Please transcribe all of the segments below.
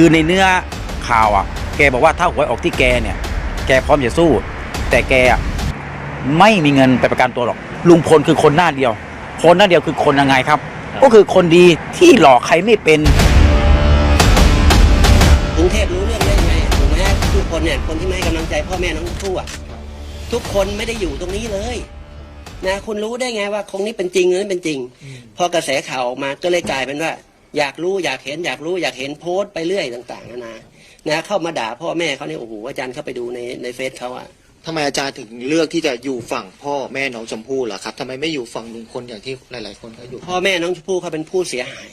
คือในเนื้อข่าวอะ แกบอกว่าถ้าหวยออกที่แกเนี่ย แกพร้อมจะสู้ แต่แกอะไม่มีเงินไปประกันตัวหรอก ลุงพลคือคนหน้าเดียว คนหน้าเดียวคือคนยังไงครับ ก็คือคนดีที่หลอกใครไม่เป็นกรุงเทพรู้เรื่องได้ยังไงถูกไหมทุกคนเนี่ยคนที่ไม่ให้กำลังใจพ่อแม่น้องชมพู่อะทุกคนไม่ได้อยู่ตรงนี้เลยนะคุณรู้ได้ไงว่าคงนี้เป็นจริงหรือไม่เป็นจริง พอกระแสข่าวออกมาก็เลยกลายเป็นว่า อยากรู้อยากเห็นอยากรู้อยากเห็นโพสต์ไปเรื่อยต่างๆนานานะเข้ามาด่าพ่อแม่เขาเนี่ยโอ้โหอาจารย์เข้าไปดูในในเฟซเขาอะทำไมอาจารย์ถึงเลือกที่จะอยู่ฝั่งพ่อแม่น้องชมพู่ล่ะครับทำไมไม่อยู่ฝั่งลุงพลอย่างที่หลาย ๆ คนเขาอยู่พ่อแม่น้องชมพู่เขาเป็นผู้เสียหาย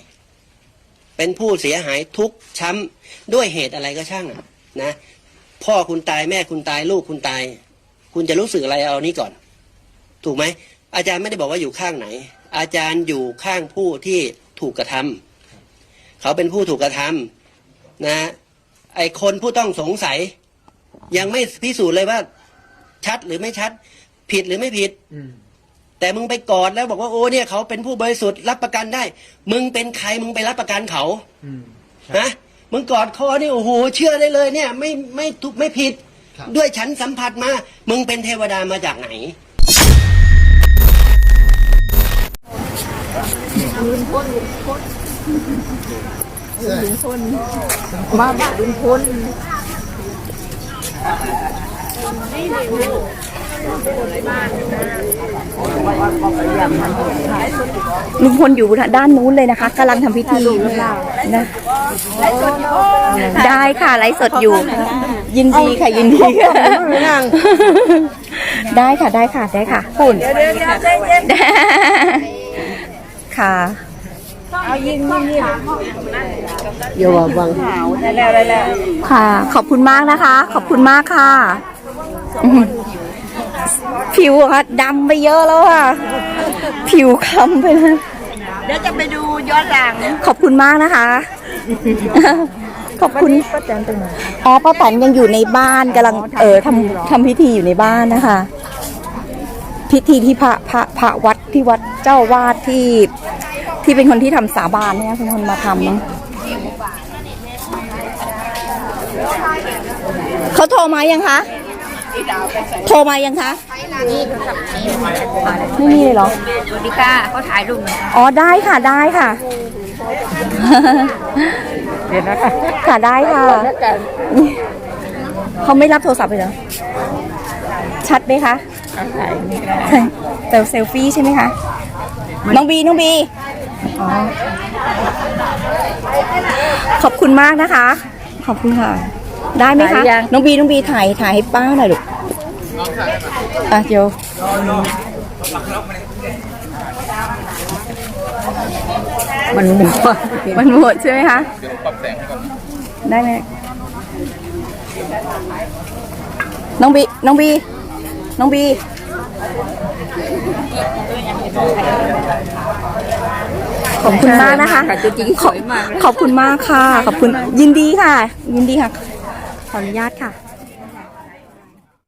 เป็นผู้เสียหายทุกข์ช้ำด้วยเหตุอะไรก็ช่างอะนะพ่อคุณตายแม่คุณตายลูกคุณตาย คุณจะรู้สึกอะไรเอานี้ก่อน ถูกไหมอาจารย์ไม่ได้บอกว่าอยู่ข้างไหน อาจารย์อยู่ข้างผู้ที่ถูกกระทำ เขาเป็นผู้ถูกกระทำนะไอคนผู้ต้องสงสัย ยังไม่พิสูจน์เลยว่า ชัดหรือไม่ชัด ผิดหรือไม่ผิดแต่มึงไปกอดแล้วบอกว่าโอ้เนี่ยเขาเป็นผู้บริสุทธิ์รับประกันได้ มึงเป็นใครมึงไปรับประกันเขาฮะมึงกอดคอนี่โอ้โหเชื่อได้เลยเนี่ย ไม่ไม่ทุกไม่ผิดครับด้วยฉันสัมผัสมา มึงเป็นเทวดามาจากไหน มาบ้านลุงพลลุงพลอยู่ด้านนู้นเลยนะคะกำลังทำพิธีนะได้ค่ะไลฟ์สดอยู่ ยินดีค่ะยินดีค่ะได้ค่ะได้ค่ะได้ค่ะคุณเดี๋ยวเดี๋ยวเดี๋ยวใจเย็นค่ะ เอายิงยิงยิงอย่าว่าบังได้แล้วได้แล้วค่ะ ขอบคุณมากนะคะ ขอบคุณมากค่ะอื้อหือผิวอะค่ะดำไปเยอะแล้วค่ะ ผิวคล้ำไปแล้วเดี๋ยวจะไปดูย้อนหลัง ขอบคุณมากนะคะ ขอบคุณป้าแตนตรงไหนอ๋อป้าแตนยังอยู่ในบ้านกำลังเออทำทำพิธีอยู่ในบ้านนะคะ พิธีที่พระพระพระวัดที่วัดเจ้าอาวาดที่ ที่เป็นคนที่ทำสาบานเนี่ยเป็นคนมาทำเนอะเขาโทรมายังคะ โทรมายังคะไม่มีเลยเหรอสวัสดีค่ะเขาถ่ายรูปหน่อยอ๋อได้ค่ะได้ค่ะ เดี๋ยวนะคะค่ะได้ค่ะ เขาไม่รับโทรศัพท์เลยเหรอ ชัดไหมคะถ่ายนี่ก็ได้แต่เซลฟี่ใช่ไหมคะ น้องบีน้องบีอ๋อ ขอบคุณมากนะคะ ขอบคุณค่ะ ได้ไหมคะ น้องบีน้องบีถ่ายถ่ายให้ป้าหน่อยลูกอะเดี๋ยวมันหมุนมันหมดใช่ไหมคะได้ไหมน้องบี น้องบี น้องบี ขอบคุณมากนะคะตัวจริงสวยมากเลย ขอบคุณมากค่ะ ขอบคุณยินดีค่ะ ยินดีค่ะ ขออนุญาตค่ะ